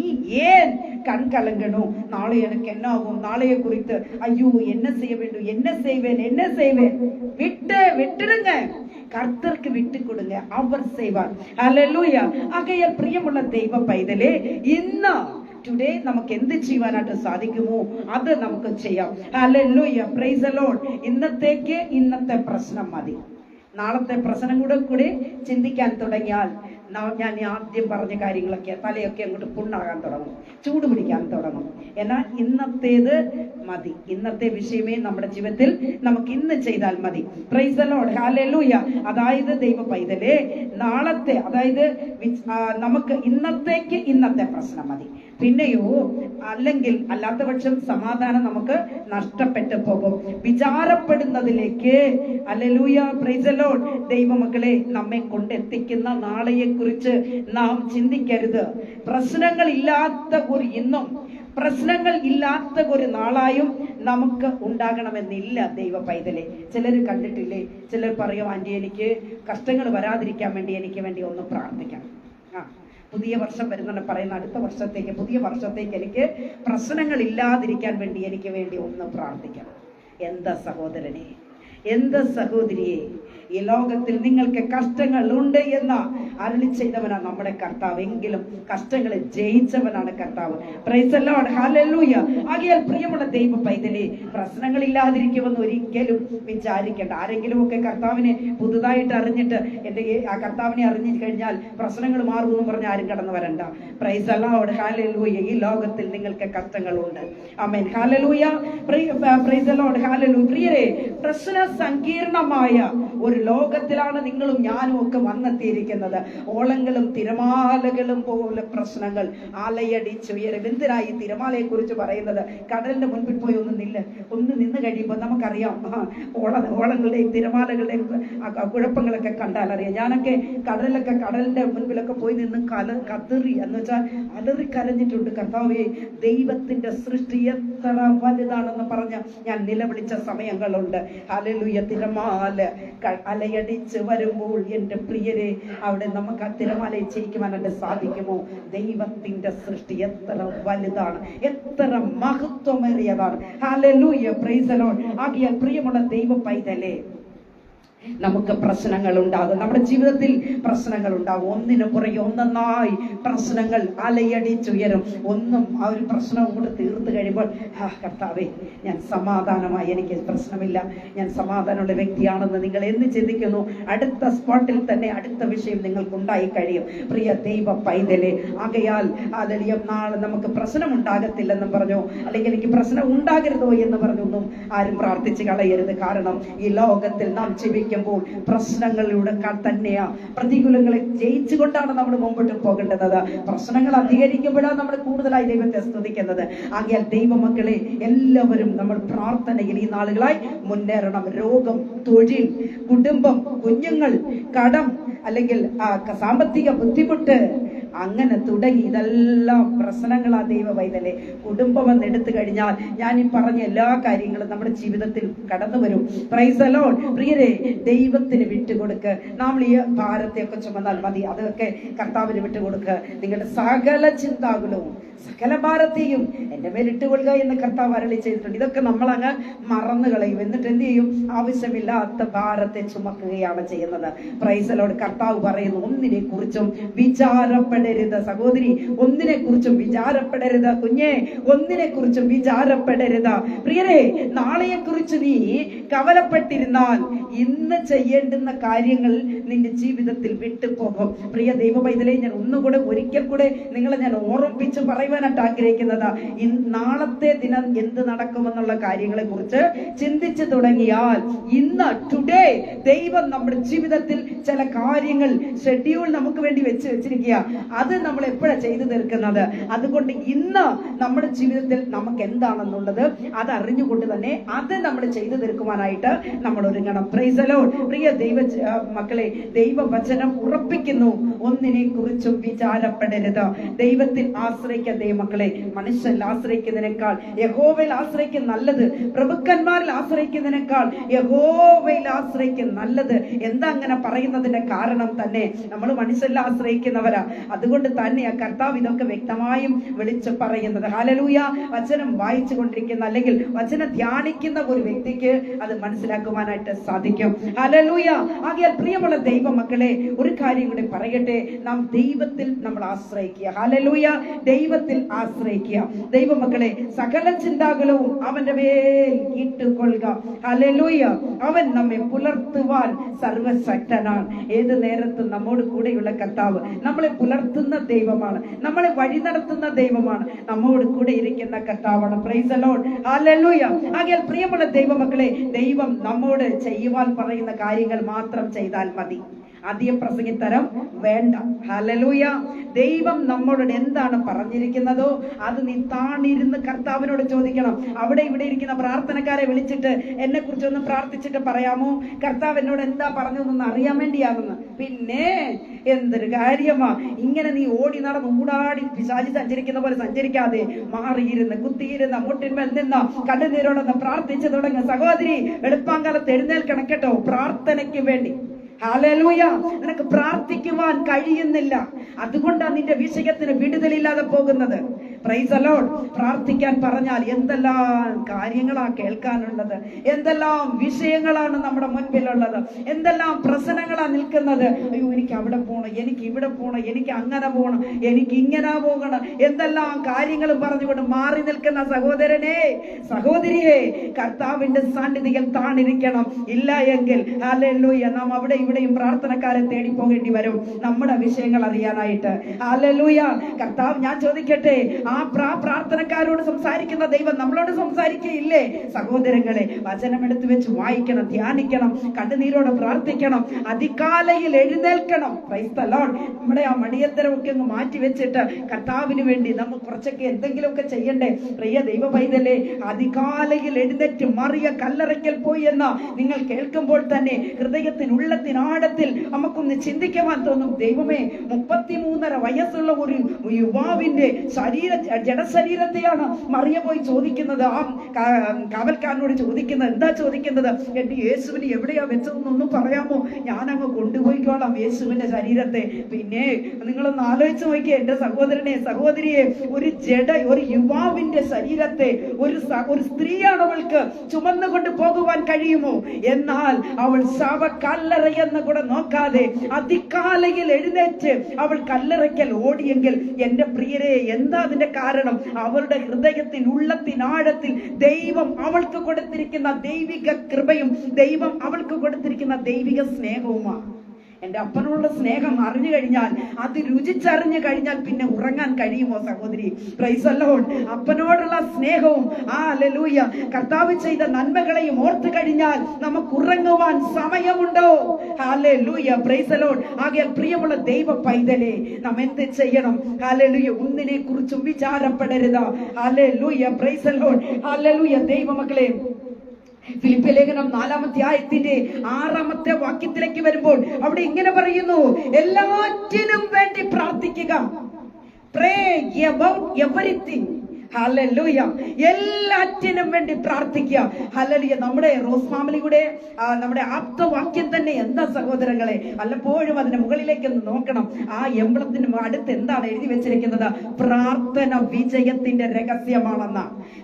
ஏன் கண் கலங்கணும்? நாளை எனக்கு என்ன ஆகும்? நாளைய குறித்து ஐயோ என்ன செய்ய வேண்டும்? என்ன செய்வேன்? என்ன செய்வேன்? விட்டு விட்டுடுங்க. கர்த்தருக்கு விட்டு கொடுங்க. அவர் செய்வார். அலலூயா ஆகையால் பிரியமுள்ள தெய்வ பைதலே இன்னும் ടുഡേ നമുക്ക് എന്ത് ചെയ്യുവാനായിട്ട് സാധിക്കുമോ അത് നമുക്ക് ചെയ്യാം. ഹല്ലേലൂയ പ്രൈസ് അലോൺ ഇന്നത്തേക്ക് ഇന്നത്തെ പ്രശ്നം മതി. നാളത്തെ പ്രശ്നം കൂടെ കൂടി ചിന്തിക്കാൻ തുടങ്ങിയാൽ ഞാൻ ആദ്യം പറഞ്ഞ കാര്യങ്ങളൊക്കെ തലയൊക്കെ അങ്ങോട്ട് പുണ്ണാകാൻ തുടങ്ങും. ചൂട് പിടിക്കാൻ തുടങ്ങും. എന്നാൽ ഇന്നത്തേത് മതി. ഇന്നത്തെ വിഷയമേ നമ്മുടെ ജീവിതത്തിൽ നമുക്ക് ഇന്ന് ചെയ്താൽ മതി. പ്രൈസ് ലോഡ് ഹാലൂയ അതായത് ദൈവ പൈതലേ നാളത്തെ അതായത് നമുക്ക് ഇന്നത്തേക്ക് ഇന്നത്തെ പ്രശ്നം മതി. പിന്നെയോ അല്ലെങ്കിൽ അല്ലാത്ത പക്ഷം സമാധാനം നമുക്ക് നഷ്ടപ്പെട്ടു പോകും. വിചാരപ്പെടുന്നതിലേക്ക് അല്ലലൂയ പ്രൈസലോൺ ദൈവമക്കളെ നമ്മെ കൊണ്ടെത്തിക്കുന്ന നാളെയെ കുറിച്ച് നാം ചിന്തിക്കരുത്. പ്രശ്നങ്ങൾ ഇല്ലാത്ത ഒരു ഇന്നും പ്രശ്നങ്ങൾ ഇല്ലാത്ത ഒരു നാളായും നമുക്ക് ഉണ്ടാകണമെന്നില്ല ദൈവ പൈതലെ ചിലർ കണ്ടിട്ടില്ലേ? ചിലർ പറയും ആന്റി എനിക്ക് കഷ്ടങ്ങൾ വരാതിരിക്കാൻ വേണ്ടി എനിക്ക് വേണ്ടി ഒന്ന് പ്രാർത്ഥിക്കണം. ആ പുതിയ വർഷം വരുന്നുണ്ട് പറയുന്ന അടുത്ത വർഷത്തേക്ക് പുതിയ വർഷത്തേക്ക് എനിക്ക് പ്രശ്നങ്ങൾ ഇല്ലാതിരിക്കാൻ വേണ്ടി എനിക്ക് വേണ്ടി ഒന്ന് പ്രാർത്ഥിക്കണം. എന്താ സഹോദരനെ? എന്താ സഹോദരിയെ? ഈ ലോകത്തിൽ നിങ്ങൾക്ക് കഷ്ടങ്ങൾ ഉണ്ട് എന്ന അരുളി ചെയ്തവനാണ് നമ്മുടെ കർത്താവ്. എങ്കിലും കഷ്ടങ്ങളെ ജയിച്ചവനാണ് കർത്താവ്. ആകയാൽ പ്രിയമുള്ള ദൈവ പ്രശ്നങ്ങൾ ഇല്ലാതിരിക്കുമെന്ന് ഒരിക്കലും വിചാരിക്കേണ്ട. ആരെങ്കിലും ഒക്കെ കർത്താവിനെ പുതുതായിട്ട് അറിഞ്ഞിട്ട് എന്റെ ആ കർത്താവിനെ അറിഞ്ഞു കഴിഞ്ഞാൽ പ്രശ്നങ്ങൾ മാറുമെന്ന് പറഞ്ഞ് ആരും കടന്നു വരണ്ട. പ്രൈസ് ലോർഡ് ഹാലലൂയ ഈ ലോകത്തിൽ നിങ്ങൾക്ക് കഷ്ടങ്ങളുണ്ട്. Amen hallelujah praise Lord hallelujah പ്രിയരെ പ്രശ്ന സങ്കീർണമായ ഒരു ലോകത്തിലാണ് നിങ്ങളും ഞാനും ഒക്കെ വന്നെത്തിയിരിക്കുന്നത്. ഓളങ്ങളും തിരമാലകളും പോലെ പ്രശ്നങ്ങൾ അലയടിച്ചുയരും എന്തിനായി തിരമാലയെ കുറിച്ച് പറയുന്നത്? കടലിന്റെ മുൻപിൽ പോയി ഒന്ന് നില്ല്. ഒന്ന് നിന്ന് കഴിയുമ്പോൾ നമുക്കറിയാം. ഓള ഓളങ്ങളുടെയും തിരമാലകളുടെയും കുഴപ്പങ്ങളൊക്കെ കണ്ടാൽ അറിയാം. ഞാനൊക്കെ കടലിലൊക്കെ കടലിന്റെ മുൻപിലൊക്കെ പോയി നിന്ന് കല കതറി എന്ന് വെച്ചാൽ അലറി കരഞ്ഞിട്ടുണ്ട് കർത്താവെ ദൈവത്തിന്റെ സൃഷ്ടി എത്ര വലുതാണെന്ന് പറഞ്ഞ ഞാൻ നിലവിളിച്ച സമയങ്ങളുണ്ട്. അലലുയ തിരമാല അലയടിച്ച് വരുമ്പോൾ എന്റെ പ്രിയരെ അവിടെ നമുക്ക് ആ തിരമാലയെ ചെയ്യിക്കുവാനായിട്ട് സാധിക്കുമോ? ദൈവത്തിന്റെ സൃഷ്ടി എത്ര വലുതാണ് എത്ര മഹത്വമേറിയതാണ്. ആകിയാൽ പ്രിയമുള്ള ദൈവ പൈതലേ നമുക്ക് പ്രശ്നങ്ങൾ ഉണ്ടാകും നമ്മുടെ ജീവിതത്തിൽ പ്രശ്നങ്ങൾ ഉണ്ടാകും ഒന്നിനു പുറകെ ഒന്നൊന്നായി പ്രശ്നങ്ങൾ അലയടിച്ചുയരും. ഒന്നും ആ ഒരു പ്രശ്നം കൂടെ തീർത്ത് കഴിയുമ്പോൾ ഹാ കർത്താവേ ഞാൻ സമാധാനമായി എനിക്ക് പ്രശ്നമില്ല. ഞാൻ സമാധാനമുള്ള വ്യക്തിയാണെന്ന് നിങ്ങൾ എന്ത് ചിന്തിക്കുന്നു? അടുത്ത സ്പോട്ടിൽ തന്നെ അടുത്ത വിഷയം നിങ്ങൾക്ക് ഉണ്ടായി കഴിയും. പ്രിയ ദൈവ പൈതലെ ആകയാൽ അതെളിയം നാളെ നമുക്ക് പ്രശ്നം ഉണ്ടാകത്തില്ലെന്നും പറഞ്ഞു. അല്ലെങ്കിൽ എനിക്ക് പ്രശ്നം ഉണ്ടാകരുതോ എന്ന് പറഞ്ഞൊന്നും ആരും പ്രാർത്ഥിച്ച് കളയരുത്. കാരണം ഈ ലോകത്തിൽ നാം ജീവിക്കുമ്പോൾ പ്രശ്നങ്ങളിലൂടെ തന്നെയാ. പ്രതികൂലങ്ങളെ ജയിച്ചുകൊണ്ടാണ് നമ്മൾ മുമ്പോട്ട് പോകേണ്ടത്. പ്രശ്നങ്ങൾ അധികരിക്കുമ്പോഴാണ് നമ്മൾ കൂടുതലായി ദൈവത്തെ സ്തുതിക്കുന്നത്. ആകിയാൽ ദൈവമക്കളെ എല്ലാവരും നമ്മൾ പ്രാർത്ഥനയിൽ ഈ നാളുകളായി മുന്നേറണം. രോഗം തൊഴിൽ കുടുംബം കുഞ്ഞുങ്ങൾ കടം അല്ലെങ്കിൽ സാമ്പത്തിക ബുദ്ധിമുട്ട് അങ്ങനെ തുടങ്ങി. ഇതെല്ലാം പ്രശ്നങ്ങളാ ദൈവ വൈതലെ. കുടുംബം എന്ന് എടുത്തു കഴിഞ്ഞാൽ ഞാൻ ഈ പറഞ്ഞ എല്ലാ കാര്യങ്ങളും നമ്മുടെ ജീവിതത്തിൽ കടന്നു വരും. പ്രൈസ് പ്രൈസലോൺ പ്രിയരെ ദൈവത്തിന് വിട്ടുകൊടുക്ക്. നമ്മൾ ഈ ഭാരത്തെയൊക്കെ ചുമന്നാൽ മതി. അതൊക്കെ കർത്താവിന് വിട്ടുകൊടുക്ക്. നിങ്ങളുടെ സകല ചിന്താകുലവും സകല ഭാരത്തെയും എന്റെ മേൽ ഇട്ടുകൊള്ളുക എന്ന് കർത്താവ് അരളി ചെയ്തിട്ടുണ്ട്. ഇതൊക്കെ നമ്മൾ അങ്ങ് മറന്നു കളയും. എന്നിട്ട് എന്ത് ചെയ്യും? ആവശ്യമില്ലാത്ത ഭാരത്തെ ചുമക്കുകയാണ് ചെയ്യുന്നത്. പ്രൈസലോട് കർത്താവ് പറയുന്നു ഒന്നിനെ കുറിച്ചും വിചാരപ്പെടരുത് സഹോദരി ഒന്നിനെ കുറിച്ചും വിചാരപ്പെടരുത് കുഞ്ഞെ ഒന്നിനെ കുറിച്ചും വിചാരപ്പെടരുത്. പ്രിയരെ നാളെയെ കുറിച്ച് നീ കവലപ്പെട്ടിരുന്നാൽ ഇന്ന് ചെയ്യേണ്ടുന്ന കാര്യങ്ങൾ നിന്റെ ജീവിതത്തിൽ വിട്ടുപോകും. പ്രിയ ദൈവ പൈതലെ ഞാൻ ഒന്നുകൂടെ ഒരിക്കൽ കൂടെ നിങ്ങളെ ഞാൻ ഓർമ്മിപ്പിച്ച് പറയുവാനായിട്ട് ആഗ്രഹിക്കുന്നത് നാളത്തെ ദിനം എന്ത് നടക്കുമെന്നുള്ള കാര്യങ്ങളെ കുറിച്ച് ചിന്തിച്ചു തുടങ്ങിയാൽ ഇന്ന് ടുഡേ ദൈവം നമ്മുടെ ജീവിതത്തിൽ ചില കാര്യങ്ങൾ ഷെഡ്യൂൾ നമുക്ക് വേണ്ടി വെച്ച് വെച്ചിരിക്കുക അത് നമ്മൾ എപ്പോഴാണ് ചെയ്തു തീർക്കുന്നത്? അതുകൊണ്ട് ഇന്ന് നമ്മുടെ ജീവിതത്തിൽ നമുക്ക് എന്താണെന്നുള്ളത് അത് അറിഞ്ഞുകൊണ്ട് തന്നെ അത് നമ്മൾ ചെയ്തു തീർക്കുവാനായിട്ട് നമ്മൾ ഒരുങ്ങണം. പ്രൈസലോ പ്രിയ ദൈവ മക്കളെ ദൈവവചനം ഉറപ്പിക്കുന്നു. ഒന്നിനെ കുറിച്ചും വിചാരപ്പെടരുത്. ദൈവത്തിൽ ആശ്രയിക്കേ ദൈവമക്കളെ മനുഷ്യനിൽ ആശ്രയിക്കുന്നതിനേക്കാൾ യഹോവയിൽ ആശ്രയിക്കുന്ന നല്ലത് പ്രഭുക്കന്മാരിൽ ആശ്രയിക്കുന്നതിനേക്കാൾ യഹോവയിൽ ആശ്രയിക്കുന്ന നല്ലത്. എന്താ അങ്ങനെ പറയുന്നതിന്റെ കാരണം തന്നെ? നമ്മൾ മനുഷ്യരിൽ ആശ്രയിക്കുന്നവരാ. അതുകൊണ്ട് തന്നെയാ കർത്താവ് ഇതൊക്കെ വ്യക്തമായും വിളിച്ചു പറയുന്നത്. ഹാലലൂയ വചനം വായിച്ചു കൊണ്ടിരിക്കുന്ന അല്ലെങ്കിൽ വചനം ധ്യാനിക്കുന്ന ഒരു വ്യക്തിക്ക് അത് മനസ്സിലാക്കുവാനായിട്ട് സാധിക്കും. ഹാലലൂയ ആകിയാൽ പ്രിയമുള്ള ദൈവ മക്കളെ ഒരു കാര്യം കൂടി പറയട്ടെ. നാം ദൈവത്തിൽ നമ്മൾ ആശ്രയിക്കുക. ഹാലലൂയ ദൈവത്തിൽ ആശ്രയിക്കുക. ദൈവ മക്കളെ സകല ചിന്താകുലവും അവന്റെ മേൽ ഇട്ടുകൊള്ളുക. ഹാലലൂയ അവൻ നമ്മെ പുലർത്തുവാൻ സർവശക്തനാണ്. ഏത് നേരത്തും നമ്മോട് കൂടെയുള്ള കർത്താവ് നമ്മളെ പുലർത്തുന്ന ദൈവമാണ്. നമ്മളെ വഴി നടത്തുന്ന ദൈവമാണ്. നമ്മോട് കൂടെ ഇരിക്കുന്ന കർത്താവാണ്. പ്രൈസ് പ്രിയമുള്ള ദൈവമക്കളെ ദൈവം നമ്മോട് ചെയ്യുവാൻ പറയുന്ന കാര്യങ്ങൾ മാത്രം ചെയ്താൽ മതി. അധികം പ്രസംഗിത്തരം വേണ്ട. ഹലലൂയ ദൈവം നമ്മളോട് എന്താണ് പറഞ്ഞിരിക്കുന്നതോ അത് നീ താണിരുന്ന് കർത്താവിനോട് ചോദിക്കണം. അവിടെ ഇവിടെ ഇരിക്കുന്ന പ്രാർത്ഥനക്കാരെ വിളിച്ചിട്ട് എന്നെ കുറിച്ചൊന്ന് പ്രാർത്ഥിച്ചിട്ട് പറയാമോ? കർത്താവ് എന്നോട് എന്താ പറഞ്ഞതെന്ന് അറിയാൻ വേണ്ടിയാണെന്ന്. പിന്നെ എന്തൊരു കാര്യമാ. ഇങ്ങനെ നീ ഓടി നടന്ന് ഊടാടി പിശാചി സഞ്ചരിക്കുന്ന പോലെ സഞ്ചരിക്കാതെ മാറിയിരുന്ന് കുത്തിയിരുന്ന മുട്ടിന്മേൽ നിന്ന കണ്ണുനീരോടൊന്ന് പ്രാർത്ഥിച്ചു തുടങ്ങുക സഹോദരി വെളുപ്പാങ്കാലത്ത് എഴുന്നേൽക്കണം കേട്ടോ. പ്രാർത്ഥനയ്ക്ക് വേണ്ടി. ഹാലലൂയ നിനക്ക് പ്രാർത്ഥിക്കുവാൻ കഴിയുന്നില്ല. അതുകൊണ്ടാണ് നിന്റെ വിഷയത്തിന് വിടുതലില്ലാതെ പോകുന്നത്. പ്രൈസ് അലോഡ് പ്രാർത്ഥിക്കാൻ പറഞ്ഞാൽ എന്തെല്ലാം കാര്യങ്ങളാ കേൾക്കാനുള്ളത്? എന്തെല്ലാം വിഷയങ്ങളാണ് നമ്മുടെ മുൻപിലുള്ളത്? എന്തെല്ലാം പ്രശ്നങ്ങളാ നിൽക്കുന്നത്? അയ്യോ എനിക്ക് അവിടെ പോകണം എനിക്ക് ഇവിടെ പോകണം എനിക്ക് അങ്ങനെ പോകണം എനിക്ക് ഇങ്ങനെ പോകണം. എന്തെല്ലാം കാര്യങ്ങൾ പറഞ്ഞുകൊണ്ട് മാറി നിൽക്കുന്ന സഹോദരനെ സഹോദരിയെ കർത്താവിന്റെ സാന്നിധ്യം താണിരിക്കണം. ഇല്ല എങ്കിൽ ഹല്ലേലൂയ നാം അവിടെ ഇവിടെയും പ്രാർത്ഥനക്കാരെ തേടി പോകേണ്ടി വരും. നമ്മുടെ വിഷയങ്ങൾ അറിയാനായിട്ട്. ഹല്ലേലൂയ കർത്താവ് ഞാൻ ചോദിക്കട്ടെ ആ പ്രാ- പ്രാർത്ഥനക്കാരോട് സംസാരിക്കുന്ന ദൈവം നമ്മളോട് സംസാരിക്കുകയില്ലേ സഹോദരങ്ങളെ വചനം എടുത്തു വെച്ച് വായിക്കണം ധ്യാനിക്കണം കണ്ണുനീരോടെ പ്രാർത്ഥിക്കണം അതികാലയിൽ എഴുന്നേൽക്കണം. ക്രൈസ്തലോൺ. നമ്മുടെ ആ മണിയന്തരമൊക്കെ അങ്ങ് മാറ്റി വെച്ചിട്ട് കർത്താവിന് വേണ്ടി നമ്മൾ കുറച്ചൊക്കെ എന്തെങ്കിലുമൊക്കെ ചെയ്യണ്ടേ? പ്രിയ ദൈവ പൈതലേ അതികാലയിൽ എഴുന്നേറ്റ് മറിയ കല്ലറയ്ക്കൽ പോയി എന്ന നിങ്ങൾ കേൾക്കുമ്പോൾ തന്നെ ഹൃദയത്തിനുള്ളത്തിനാഴത്തിൽ നമുക്കൊന്ന് ചിന്തിക്കുവാൻ തോന്നും. ദൈവമേ മുപ്പത്തിമൂന്നര വയസ്സുള്ള ഒരു യുവാവിന്റെ ശരീര ജഡശരീരത്തെയാണ് മറിയ പോയി ചോദിക്കുന്നത്. ആ കാവൽക്കാരനോട് ചോദിക്കുന്നത് എന്താ ചോദിക്കുന്നത്? എന്റെ യേശുവിന് എവിടെയാ വെച്ചതെന്നൊന്നും പറയാമോ? ഞാൻ അങ്ങ് കൊണ്ടുപോയിക്കോളാം യേശുവിന്റെ ശരീരത്തെ. പിന്നെ നിങ്ങളൊന്ന് ആലോചിച്ച് നോക്കിയേ എന്റെ സഹോദരനെ സഹോദരിയെ ഒരു ജഡ ഒരു യുവാവിന്റെ ശരീരത്തെ ഒരു ഒരു സ്ത്രീയാണ് അവൾക്ക് ചുമന്നുകൊണ്ട് പോകുവാൻ കഴിയുമോ? എന്നാൽ അവൾ ശവ കല്ലറയെന്ന് കൂടെ നോക്കാതെ അതികാലയിൽ എഴുന്നേറ്റ് അവൾ കല്ലറയ്ക്കൽ ഓടിയെങ്കിൽ എന്റെ പ്രിയരെ എന്താ അതിന്റെ കാരണം അവരുടെ ഹൃദയത്തിൽ ഉള്ളത്തിനാഴത്തിൽ ദൈവം അവൾക്ക് കൊടുത്തിരിക്കുന്ന ദൈവിക കൃപയും ദൈവം അവൾക്ക് കൊടുത്തിരിക്കുന്ന ദൈവിക സ്നേഹവുമാണ്. എന്റെ അപ്പനോടുള്ള സ്നേഹം അറിഞ്ഞു കഴിഞ്ഞാൽ അത് രുചിച്ചറിഞ്ഞു കഴിഞ്ഞാൽ പിന്നെ ഉറങ്ങാൻ കഴിയുമോ സഹോദരി? പ്രൈസ് അല്ലോ അപ്പനോടുള്ള സ്നേഹവും ആ ലലൂയ കർത്താവ് ചെയ്ത നന്മകളെയും ഓർത്തു കഴിഞ്ഞാൽ നമുക്ക് ഉറങ്ങുവാൻ സമയമുണ്ടോ ഹാലൂയ പ്രൈസ് അലോൺ ആകയാൽ പ്രിയമുള്ള ദൈവ പൈതലെ നാം എന്ത് ചെയ്യണം? ഹാലലൂയ. ഒന്നിനെ കുറിച്ചും വിചാരപ്പെടരുത് ഹാലൂയ പ്രൈസ് ഹാലലൂയ. ദൈവമക്കളെ ഫിലിപ്പ് ലേഖനം നാലാമത്തെ ആയത്തിന്റെ ആറാമത്തെ വാക്യത്തിലേക്ക് വരുമ്പോൾ അവിടെ ഇങ്ങനെ പറയുന്നു എല്ലാറ്റിനും വേണ്ടി പ്രാർത്ഥിക്കുക. Pray about everything hallelujah. എല്ലാറ്റിനും വേണ്ടി പ്രാർത്ഥിക്കുക. ഹലലിയ നമ്മുടെ റോസ് ഫാമിലിയുടെ നമ്മുടെ ആപ്തവാക്യം തന്നെ എന്താ സഹോദരങ്ങളെ? വല്ലപ്പോഴും അതിന്റെ മുകളിലേക്ക് ഒന്ന് നോക്കണം. ആ എംബ്ലത്തിന് അടുത്ത് എന്താണ് എഴുതി വെച്ചിരിക്കുന്നത്? പ്രാർത്ഥന വിജയത്തിന്റെ രഹസ്യമാണെന്ന.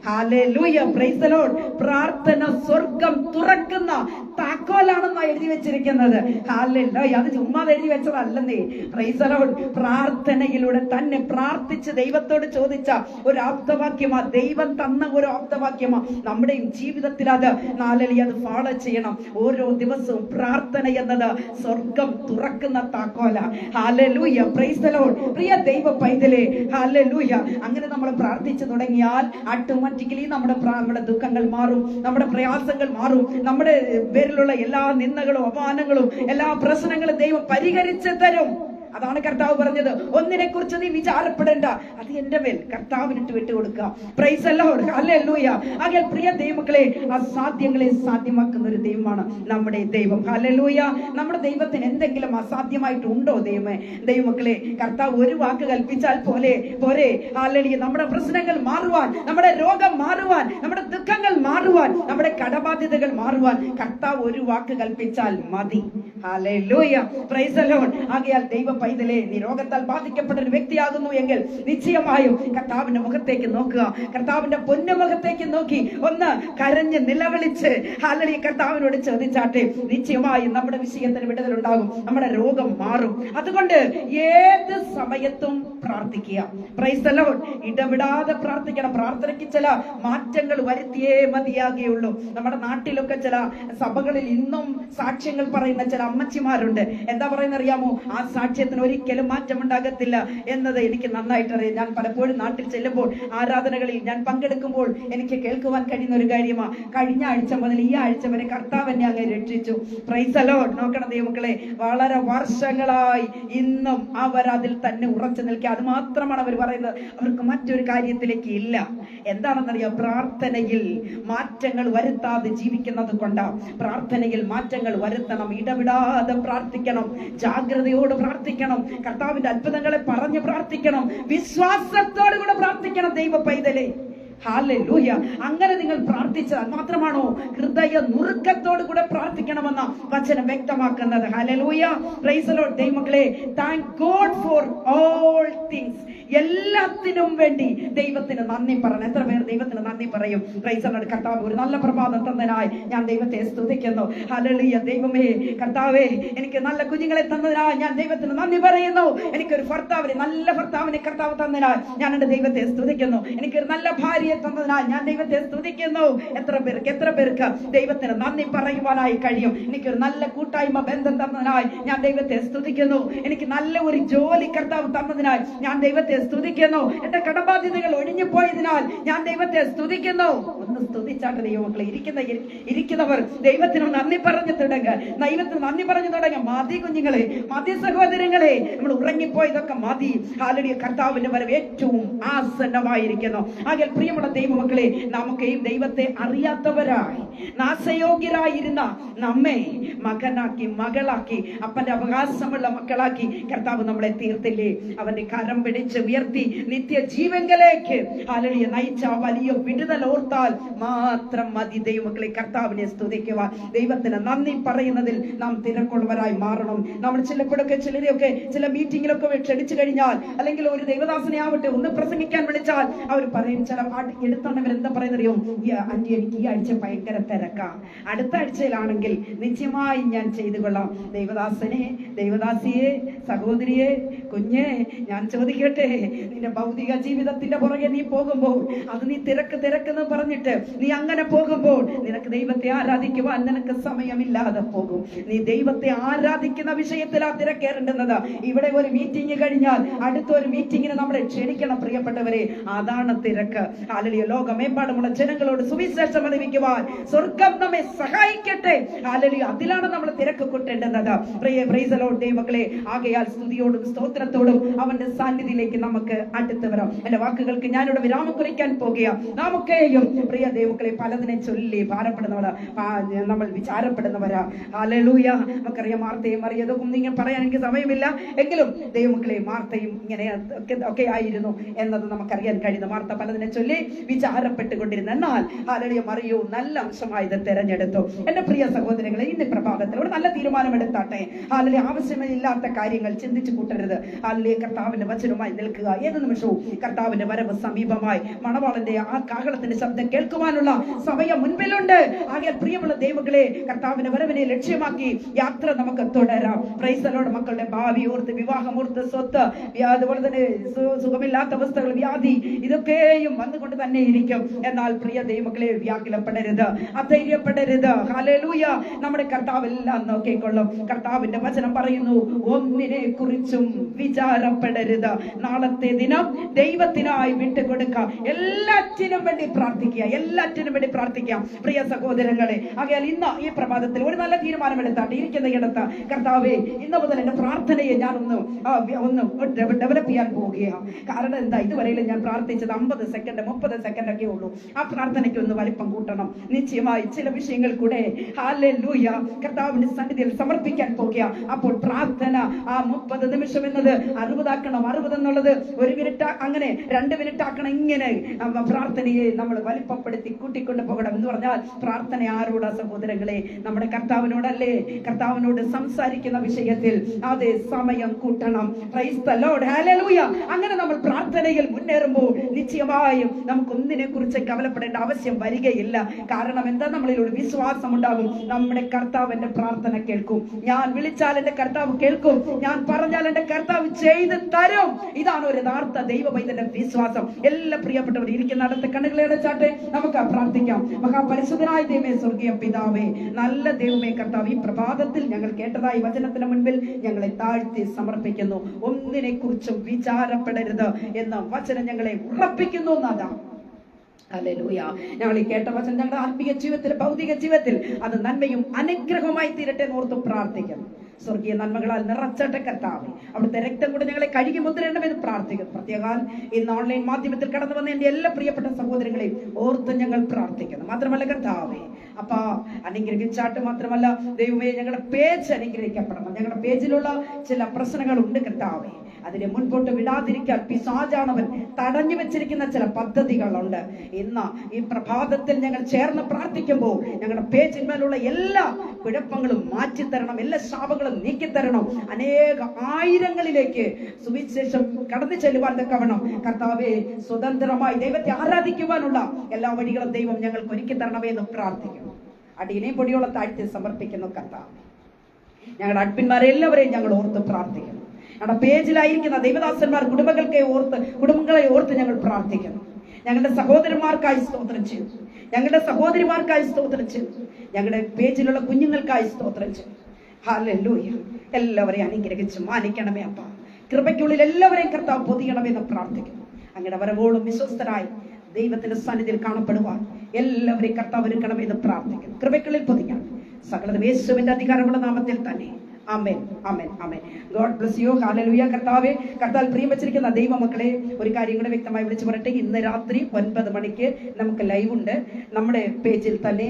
ഹല്ലേലൂയ. പ്രൈസ് ദി ലോർഡ് പ്രാർത്ഥന സ്വർഗം തുറക്കുന്ന താക്കോലാണെന്നാ എഴുതി വെച്ചിരിക്കുന്നത്. ഹല്ലേലൂയ. അത് ചുമ്മാ എഴുതി വെച്ചതല്ലെന്നേ. പ്രൈസ് ദി ലോർഡ് പ്രാർത്ഥനയിലൂടെ തന്നെ പ്രാർത്ഥിച്ച് ദൈവത്തോട് ചോദിച്ച ഒരു ആപ്തവാക്യമാ. ദൈവം തന്ന ഒരു ആപ്തവാക്യമാ. നമ്മുടെയും ജീവിതത്തിൽ അത് നാലലി അത് ഫോളോ ചെയ്യണം. ഓരോ ദിവസവും പ്രാർത്ഥന എന്നത് സ്വർഗം തുറക്കുന്ന താക്കോല. ഹാലലൂയ പ്രൈസ് ദി ലോർഡ് പ്രിയ ദൈവ പൈതലേ ഹാലലൂയ അങ്ങനെ നമ്മൾ പ്രാർത്ഥിച്ചു തുടങ്ങിയാൽ ഓട്ടോമാറ്റിക്കലി നമ്മുടെ നമ്മുടെ ദുഃഖങ്ങൾ മാറും നമ്മുടെ പ്രയാസങ്ങൾ മാറും നമ്മുടെ പേരിലുള്ള എല്ലാ നിന്ദകളും അപമാനങ്ങളും എല്ലാ പ്രശ്നങ്ങളും ദൈവം പരിഹരിച്ചു തരും. അതാണ് കർത്താവ് പറഞ്ഞത്. ഒന്നിനെ കുറിച്ച് നീ വിചാരപ്പെടേണ്ട. അത് എന്റെ മേൽ കർത്താവിനിട്ട് വിട്ടുകൊടുക്കുക. പ്രൈസ് ആകെ പ്രിയ ദൈവമക്കളെ അസാധ്യങ്ങളെ സാധ്യമാക്കുന്ന ഒരു ദൈവമാണ് നമ്മുടെ ദൈവം. ഹല്ലേലൂയ നമ്മുടെ ദൈവത്തിന് എന്തെങ്കിലും അസാധ്യമായിട്ട് ഉണ്ടോ ദൈവമേ? ദൈവമക്കളെ കർത്താവ് ഒരു വാക്ക് കൽപ്പിച്ചാൽ പോലെ പോരെ. ഹല്ലേലൂയ നമ്മുടെ പ്രശ്നങ്ങൾ മാറുവാൻ നമ്മുടെ രോഗം മാറുവാൻ നമ്മുടെ ദുഃഖങ്ങൾ മാറുവാൻ നമ്മുടെ കടബാധ്യതകൾ മാറുവാൻ കർത്താവ് ഒരു വാക്ക് കൽപ്പിച്ചാൽ മതി. ആകയാൽ ദൈവ പൈതലെ നീ രോഗത്താൽ ബാധിക്കപ്പെട്ട ഒരു വ്യക്തിയാകുന്നു എങ്കിൽ നിശ്ചയമായും കർത്താവിന്റെ മുഖത്തേക്ക് നോക്കുക. കർത്താവിന്റെ പൊന്നു മുഖത്തേക്ക് നോക്കി. ഒന്ന് കരഞ്ഞ് നിലവിളിച്ച്. ഹാലി കർത്താവിനോട് ചോദിച്ചാട്ടെ നിശ്ചയമായും നമ്മുടെ വിഷയത്തിന് വിടുതലുണ്ടാകും. നമ്മുടെ രോഗം മാറും. അതുകൊണ്ട് ഏത് സമയത്തും പ്രാർത്ഥിക്കുക. പ്രൈസ് ഇടവിടാതെ പ്രാർത്ഥിക്കണം. പ്രാർത്ഥനയ്ക്ക് ചില മാറ്റങ്ങൾ വരുത്തിയേ മതിയാകുകയുള്ളൂ. നമ്മുടെ നാട്ടിലൊക്കെ ചില സഭകളിൽ ഇന്നും സാക്ഷ്യങ്ങൾ പറയുന്ന ചില അമ്മച്ചിമാരുണ്ട്. എന്താ പറയുന്ന അറിയാമോ ആ സാക്ഷ്യത്തിന് ഒരിക്കലും മാറ്റം ഉണ്ടാകത്തില്ല എന്നത് എനിക്ക് നന്നായിട്ട് അറിയാം ഞാൻ പലപ്പോഴും നാട്ടിൽ ചെല്ലുമ്പോൾ ആരാധനകളിൽ ഞാൻ പങ്കെടുക്കുമ്പോൾ എനിക്ക് കേൾക്കുവാൻ കഴിയുന്ന ഒരു കാര്യമാ. കഴിഞ്ഞ ആഴ്ച മുതൽ ഈ ആഴ്ച വരെ കർത്താവ് എന്നെ അങ്ങ് രക്ഷിച്ചു. പ്രൈസ് അലോ നോക്കണം ദൈവമക്കളെ. വളരെ വർഷങ്ങളായി ഇന്നും അവർ അതിൽ തന്നെ ഉറച്ചു നിൽക്കുക. അത് മാത്രമാണ് അവർ പറയുന്നത്. അവർക്ക് മറ്റൊരു കാര്യത്തിലേക്ക് ഇല്ല. എന്താണെന്നറിയാം? പ്രാർത്ഥനയിൽ മാറ്റങ്ങൾ വരുത്താതെ ജീവിക്കുന്നത് കൊണ്ടാ. പ്രാർത്ഥനയിൽ മാറ്റങ്ങൾ വരുത്തണം. ഇടവിടാതെ പ്രാർത്ഥിക്കണം. ജാഗ്രതയോട് പ്രാർത്ഥിക്കണം. കർത്താവിന്റെ അത്ഭുതങ്ങളെ പറഞ്ഞ് പ്രാർത്ഥിക്കണം. വിശ്വാസത്തോടു കൂടെ പ്രാർത്ഥിക്കണം ദൈവ പൈതലേ. ഹാലൂയ അങ്ങനെ നിങ്ങൾ പ്രാർത്ഥിച്ചാൽ മാത്രമാണോ ഹൃദയ നുറുക്കത്തോട് കൂടെ പ്രാർത്ഥിക്കണമെന്ന വചനം വ്യക്തമാക്കുന്നത്. ഹാലൂയ പ്രൈസലോ ദൈവമക്കളെ thank God for all things എല്ലാത്തിനും വേണ്ടി ദൈവത്തിന് നന്ദി പറയണം. എത്ര പേർ ദൈവത്തിന് നന്ദി പറയും? പ്രൈസലോട് കർത്താവ് ഒരു നല്ല പ്രഭാതം തന്നതിനായി ഞാൻ ദൈവത്തെ സ്തുതിക്കുന്നു. ഹലളിയ ദൈവമേ കർത്താവേ എനിക്ക് നല്ല കുഞ്ഞുങ്ങളെ തന്നതിനായി ഞാൻ ദൈവത്തിന് നന്ദി പറയുന്നു. എനിക്കൊരു ഭർത്താവിനെ നല്ല ഭർത്താവിനെ കർത്താവ് തന്നതിനാൽ ഞാൻ എന്റെ ദൈവത്തെ സ്തുതിക്കുന്നു. എനിക്കൊരു നല്ല ഭാര്യയെ തന്നതിനാൽ ഞാൻ ദൈവത്തെ സ്തുതിക്കുന്നു. എത്ര പേർക്ക് എത്ര പേർക്ക് ദൈവത്തിന് നന്ദി പറയുവാനായി കഴിയും? എനിക്കൊരു നല്ല കൂട്ടായ്മ ബന്ധം തന്നതിനായി ഞാൻ ദൈവത്തെ സ്തുതിക്കുന്നു. എനിക്ക് നല്ല ഒരു ജോലി കർത്താവ് തന്നതിനാൽ ഞാൻ ദൈവത്തെ സ്തുതിക്കുന്നു. എന്റെ കടബാധ്യതകൾ ഒഴിഞ്ഞു പോയതിനാൽ ഞാൻ ദൈവത്തെ സ്തുതിക്കുന്നു. ഒന്ന് സ്തുതിച്ചാട്ട് ദൈവമക്കളെ ഇരിക്കുന്ന ഇരിക്കുന്നവർ ദൈവത്തിന് നന്ദി പറഞ്ഞു തുടങ്ങുക ദൈവത്തിന് നന്ദി പറഞ്ഞു തുടങ്ങുക മതി കുഞ്ഞുങ്ങളെ മതി സഹോദരങ്ങളെ. നമ്മൾ ഉറങ്ങിപ്പോയതൊക്കെ മതി. ഹാലടിയ കർത്താവിന്റെ വരവ് ഏറ്റവും ആസന്നമായിരിക്കുന്നു. ആകെ പ്രിയമുള്ള ദൈവമക്കളെ നമുക്ക് ഈ ദൈവത്തെ അറിയാത്തവരായി നാശയോഗ്യരായിരുന്ന നമ്മെ മകനാക്കി മകളാക്കി അപ്പന്റെ അവകാശമുള്ള മക്കളാക്കി കർത്താവ് നമ്മളെ തീർത്തില്ലേ? അവന്റെ കരം പിടിച്ച് ഉയർത്തി നിത്യ ജീവങ്കലേക്ക് അലളിയെ നയിച്ച വലിയ വിടുതൽ ഓർത്താൽ മാത്രം മതി ദൈവമക്കളെ കർത്താവിനെ സ്തുതിക്കുക ദൈവത്തിന് നന്ദി പറയുന്നതിൽ നാം തിരക്കുള്ളവരായി മാറണം. നമ്മൾ ചിലപ്പോഴൊക്കെ ചിലരെയൊക്കെ ചില മീറ്റിങ്ങിലൊക്കെ ക്ഷണിച്ചു കഴിഞ്ഞാൽ അല്ലെങ്കിൽ ഒരു ദൈവദാസനെ ആവട്ടെ ഒന്ന് പ്രസംഗിക്കാൻ വിളിച്ചാൽ അവർ പറയും ചില പാട്ട് എടുത്തവർ എന്താ പറയുന്നറിയോ? ആന്റി എനിക്ക് ഈ ആഴ്ച ഭയങ്കര തിരക്കാം. അടുത്ത ആഴ്ചയിലാണെങ്കിൽ നിശ്ചയമായി ഞാൻ ചെയ്തു കൊള്ളാം. ദൈവദാസനെ ദൈവദാസിയെ സഹോദരിയെ കുഞ്ഞെ ഞാൻ ചോദിക്കട്ടെ നിന്റെ ഭൗതിക ജീവിതത്തിന്റെ പുറകെ നീ പോകുമ്പോൾ അത് നീ തിരക്ക് തിരക്കെന്ന് പറഞ്ഞിട്ട് നീ അങ്ങനെ പോകുമ്പോൾ നിനക്ക് ദൈവത്തെ ആരാധിക്കുവാൻ നിനക്ക് സമയമില്ലാതെ പോകും. നീ ദൈവത്തെ ആരാധിക്കുന്ന വിഷയത്തിലാ തിരക്കേറേണ്ടുന്നത് ഇവിടെ ഒരു മീറ്റിംഗ് കഴിഞ്ഞാൽ അടുത്ത ഒരു മീറ്റിംഗിന് നമ്മളെ ക്ഷണിക്കണം പ്രിയപ്പെട്ടവരെ. അതാണ് തിരക്ക്. ആലലിയ ലോകമെമ്പാടുമുള്ള ജനങ്ങളോട് സുവിശേഷം അറിയിക്കുവാൻ സ്വർഗം നമ്മെ സഹായിക്കട്ടെ. ആലലിയ അതിലാണ് നമ്മൾ തിരക്ക് കൂട്ടേണ്ടുന്നത്. പ്രിയ പ്രൈസലോ ദൈവങ്ങളെ ആകയാൽ സ്തുതിയോടും സ്തോത്രത്തോടും അവന്റെ സാന്നിധ്യത്തിലേക്ക് നമുക്ക് അടുത്ത് വരാം. എന്റെ വാക്കുകൾക്ക് ഞാനിവിടെ വിരാമം കുറിക്കാൻ പോകുക നമുക്കെയും പ്രിയ ദൈവക്കളെ പലതിനെ ചൊല്ലി ഭാരപ്പെടുന്നവരാ നമ്മൾ വിചാരപ്പെടുന്നവരാ. അലലൂയ നമുക്കറിയാം മാർത്തയും അറിയതും നിങ്ങൾ പറയാൻ എനിക്ക് സമയമില്ല. എങ്കിലും ദൈവമക്കളെ മാർത്തയും ഇങ്ങനെ ഒക്കെ ആയിരുന്നു എന്നത് നമുക്കറിയാൻ കഴിയുന്നു മാർത്ത പലതിനെ ചൊല്ലി വിചാരപ്പെട്ടുകൊണ്ടിരുന്നു. എന്നാൽ ഹാലലിയ മറിയോ നല്ല അംശമായി ഇത് തെരഞ്ഞെടുത്തു. എന്റെ പ്രിയ സഹോദരങ്ങളെ ഇന്ന് പ്രഭാതത്തിൽ ഒരു നല്ല തീരുമാനം എടുത്താട്ടെ ഹാലലി ആവശ്യമില്ലാത്ത കാര്യങ്ങൾ ചിന്തിച്ചു കൂട്ടരുത്. അല്ലേ കർത്താവിന്റെ വചനവുമായി നിൽക്കുക. ഏത് നിമിഷവും കർത്താവിന്റെ വരവ് സമീപമായി മണവാളന്റെ ആ കാഹളത്തിന്റെ ശബ്ദം കേൾക്കുവാനുള്ള സമയം മുൻപിലുണ്ട്. ആകെ പ്രിയമുള്ള ദൈവങ്ങളെ കർത്താവിന്റെ വരവിനെ ലക്ഷ്യമാക്കി യാത്ര നമുക്ക് തുടരാം. പ്രൈസലോട് മക്കളുടെ ഭാവി ഓർത്ത് വിവാഹം ഓർത്ത് സ്വത്ത് അതുപോലെ തന്നെ സുഖമില്ലാത്ത അവസ്ഥകൾ വ്യാധി ഇതൊക്കെയും വന്നുകൊണ്ട് തന്നെ ഇരിക്കും. എന്നാൽ പ്രിയ ദൈവങ്ങളെ വ്യാകുലപ്പെടരുത് അധൈര്യപ്പെടരുത്. ഹലലൂയ നമ്മുടെ കർത്താവെല്ലാം നോക്കിക്കൊള്ളും. കർത്താവിന്റെ വചനം പറയുന്നു ഒന്നിനെ കുറിച്ചും വിചാരപ്പെടരുത്. നാളത്തെ ദിനം ദൈവത്തിനായി വിട്ടുകൊടുക്കാം. എല്ലാറ്റിനും വേണ്ടി പ്രാർത്ഥിക്കുക. എല്ലാറ്റിനും വേണ്ടി പ്രാർത്ഥിക്കാം. പ്രിയ സഹോദരങ്ങളെ ആകയാൽ ഇന്ന് ഈ പ്രഭാതത്തിൽ ഒരു നല്ല തീരുമാനം എടുത്താട്ടെ ഇരിക്കുന്ന ഇടത്ത് കർത്താവേ ഇന്ന് മുതൽ എന്റെ പ്രാർത്ഥനയെ ഞാൻ ഒന്ന് ഒന്ന് ഡെവലപ്പ് ചെയ്യാൻ പോവുകയാണ്. കാരണം എന്താ? ഇതുവരെയും ഞാൻ പ്രാർത്ഥിച്ചത് അമ്പത് സെക്കൻഡ് മുപ്പത് സെക്കൻഡ് ഒക്കെ ഉള്ളൂ. ആ പ്രാർത്ഥനയ്ക്ക് ഒന്ന് വലിപ്പം കൂട്ടണം. നിശ്ചയമായി ചില വിഷയങ്ങൾ കൂടെ ഹാലൂയ കർത്താവിന്റെ സന്നിധിയിൽ സമർപ്പിക്കാൻ പോകുക അപ്പോൾ പ്രാർത്ഥന ആ മുപ്പത് നിമിഷം എന്നത് അറുപതാക്കണം അറുപത് എന്നുള്ളത് ഒരു മിനിറ്റ് അങ്ങനെ രണ്ട് മിനിറ്റ് ആക്കണം ഇങ്ങനെ പ്രാർത്ഥനയെ നമ്മൾ വലിപ്പപ്പെടുത്തി കൂട്ടിക്കൊണ്ട് പോകണം എന്ന് പറഞ്ഞാൽ പ്രാർത്ഥന ആരോടാ സഹോദരങ്ങളെ? നമ്മുടെ കർത്താവിനോടല്ലേ? കർത്താവിനോട് സംസാരിക്കുന്ന വിഷയത്തിൽ അതേ സമയം കൂട്ടണം. അങ്ങനെ നമ്മൾ പ്രാർത്ഥനയിൽ മുന്നേറുമ്പോൾ നിശ്ചയമായും നമുക്ക് ഒന്നിനെ കുറിച്ച് കവലപ്പെടേണ്ട ആവശ്യം വരികയില്ല. കാരണം എന്താ? നമ്മളിൽ ഒരു വിശ്വാസം ഉണ്ടാകും. നമ്മുടെ കർത്താവ് എന്റെ പ്രാർത്ഥന കേൾക്കും. ഞാൻ വിളിച്ചാൽ എന്റെ കർത്താവ് കേൾക്കും. ഞാൻ പറഞ്ഞാൽ എന്റെ കർത്താവ് ചെയ്ത് തരും. ഇതാണ് ഒരു യഥാർത്ഥ ദൈവ ദൈവവൈദ്യന്റെ വിശ്വാസം. എല്ലാ പ്രിയപ്പെട്ടവർ ഇരിക്കുന്ന അടുത്ത കണ്ണുകളെ അടച്ചാട്ടെ നമുക്ക് പ്രാർത്ഥിക്കാം. മഹാപരിശുദ്ധനായ ദൈവമേ സ്വർഗീയ പിതാവേ നല്ല ദൈവമേ കർത്താവ് ഈ പ്രഭാതത്തിൽ ഞങ്ങൾ കേട്ടതായി വചനത്തിന് മുൻപിൽ ഞങ്ങളെ താഴ്ത്തി സമർപ്പിക്കുന്നു. ഒന്നിനെ കുറിച്ചും വിചാരപ്പെടരുത് എന്ന വചനം ഞങ്ങളെ ഉറപ്പിക്കുന്നു എന്നതാ ഹല്ലേലൂയ. ഞങ്ങൾ ഈ കേട്ട വചനം ഞങ്ങളുടെ ആത്മീയ ജീവിതത്തിൽ ഭൗതിക ജീവിതത്തിൽ അത് നന്മയും അനുഗ്രഹമായി തീരട്ടെ എന്ന് ഓർത്ത് പ്രാർത്ഥിക്കുന്നു. സ്വർഗീയ നന്മകളാൽ നിറച്ചട്ടെ കർത്താവ്. അവിടുത്തെ രക്തം കൂടെ ഞങ്ങളെ കഴുകി മുദ്രണമെന്ന് പ്രാർത്ഥിക്കുന്നു. പ്രത്യേകാൽ ഇന്ന് ഓൺലൈൻ മാധ്യമത്തിൽ കടന്നു വന്ന എന്റെ എല്ലാ പ്രിയപ്പെട്ട സഹോദരങ്ങളെയും ഓർത്ത് ഞങ്ങൾ പ്രാർത്ഥിക്കുന്നു. മാത്രമല്ല കർത്താവേ അപ്പ അനുഗ്രഹിച്ചാട്ട് മാത്രമല്ല ദൈവമേ ഞങ്ങളുടെ പേജ് അനുഗ്രഹിക്കപ്പെടണം. ഞങ്ങളുടെ പേജിലുള്ള ചില പ്രശ്നങ്ങളുണ്ട് കർത്താവേ. അതിനെ മുൻപോട്ട് വിടാതിരിക്കാൻ പിശാചാണവൻ തടഞ്ഞു വെച്ചിരിക്കുന്ന ചില പദ്ധതികളുണ്ട്. ഇന്ന് ഈ പ്രഭാതത്തിൽ ഞങ്ങൾ ചേർന്ന് പ്രാർത്ഥിക്കുമ്പോൾ ഞങ്ങളുടെ പേജിന്മേലുള്ള എല്ലാ കുഴപ്പങ്ങളും മാറ്റിത്തരണം എല്ലാ ശാപങ്ങളും നീക്കിത്തരണം. അനേക ആയിരങ്ങളിലേക്ക് സുവിശേഷം കടന്നു ചെല്ലുവാൻ തക്കവണം കർത്താവെ സ്വതന്ത്രമായി ദൈവത്തെ ആരാധിക്കുവാനുള്ള എല്ലാ വഴികളും ദൈവം ഞങ്ങൾക്ക് ഒരുക്കി തരണമേ എന്ന് പ്രാർത്ഥിക്കുന്നു. അടിയനെയും പൊടിയുള്ള താഴ്ത്തി സമർപ്പിക്കുന്നു കർത്താവ്. ഞങ്ങളുടെ അഡ്മിന്മാരെ എല്ലാവരെയും ഞങ്ങൾ ഓർത്ത് പ്രാർത്ഥിക്കുന്നു. ഞങ്ങളുടെ പേജിലായിരിക്കുന്ന ദൈവദാസന്മാർ കുടുംബങ്ങൾക്ക് ഓർത്ത് കുടുംബങ്ങളെ ഓർത്ത് ഞങ്ങൾ പ്രാർത്ഥിക്കുന്നു. ഞങ്ങളുടെ സഹോദരന്മാർക്കായി സ്തോത്രം ചെയ്തു ഞങ്ങളുടെ സഹോദരിമാർക്കായി സ്തോത്രം ചെയ്തു ഞങ്ങളുടെ പേജിലുള്ള കുഞ്ഞുങ്ങൾക്കായി സ്തോത്രം ചെയ്തു എല്ലാവരെയും അനുഗ്രഹിച്ച് മാനിക്കണമേ അപ്പ. കൃപയ്ക്കുള്ളിൽ എല്ലാവരെയും കർത്താവ് പൊതിയണമെന്ന് പ്രാർത്ഥിക്കുന്നു. അങ്ങനെ വരവോളും വിശ്വസ്തരായി ദൈവത്തിന്റെ സന്നിധിയിൽ കാണപ്പെടുവാൻ എല്ലാവരെയും കർത്താവ് ഒരുക്കണമെന്ന് പ്രാർത്ഥിക്കുന്നു. കൃപയ്ക്കുള്ളിൽ പൊതിയാണ് സകലത യേശുവിന്റെ അധികാരമുള്ള നാമത്തിൽ തന്നെ. Amen amen amen God bless you hallelujah കർത്താവെ കർത്താൽ പ്രിയം വെച്ചിരിക്കുന്ന ദൈവമക്കളെ ഒരു കാര്യം കൂടെ വ്യക്തമായി വിളിച്ചു പറയട്ടെ. ഇന്ന് രാത്രി ഒൻപത് മണിക്ക് നമുക്ക് ലൈവ് ഉണ്ട്. നമ്മുടെ പേജിൽ തന്നെ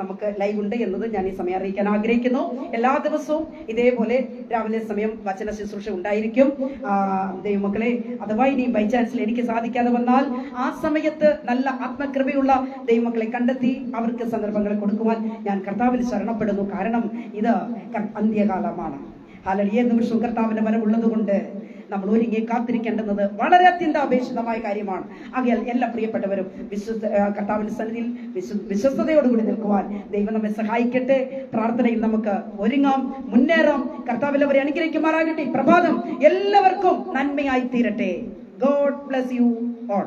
നമുക്ക് ലൈവ് ഉണ്ട് എന്നത് ഞാൻ ഈ സമയം അറിയിക്കാൻ ആഗ്രഹിക്കുന്നു. എല്ലാ ദിവസവും ഇതേപോലെ രാവിലെ സമയം വചന ശുശ്രൂഷ ഉണ്ടായിരിക്കും. ദൈവമക്കളെ അഥവാ ഇനി ബൈ ചാൻസിൽ എനിക്ക് സാധിക്കാതെ വന്നാൽ ആ സമയത്ത് നല്ല ആത്മകൃപയുള്ള ദൈവമക്കളെ കണ്ടെത്തി അവർക്ക് സന്ദർഭങ്ങൾ കൊടുക്കുവാൻ ഞാൻ കർത്താവിൽ ശരണപ്പെടുന്നു. കാരണം ഇത് അന്ത്യകാലമാണ്. ഹാലടിയെ നിമിഷം കർത്താവിന്റെ വരവുള്ളത് കൊണ്ട് നമ്മൾ ഒരുങ്ങി കാത്തിരിക്കേണ്ടുന്നത് വളരെ അത്യന്താപേക്ഷിതമായ കാര്യമാണ്. ആകയാൽ എല്ലാ പ്രിയപ്പെട്ടവരും വിശ്വസ കർത്താവിന്റെ സന്നിധിയിൽ വിശ്വ വിശ്വസ്തയോടുകൂടി നിൽക്കുവാൻ ദൈവം നമ്മെ സഹായിക്കട്ടെ. പ്രാർത്ഥനയിൽ നമുക്ക് ഒരുങ്ങാം. മുന്നേറാം. കർത്താവിൽ അവരെ അനുഗ്രഹിക്കുമാറാകട്ടെ. പ്രഭാതം എല്ലാവർക്കും നന്മയായി തീരട്ടെ. God bless you all.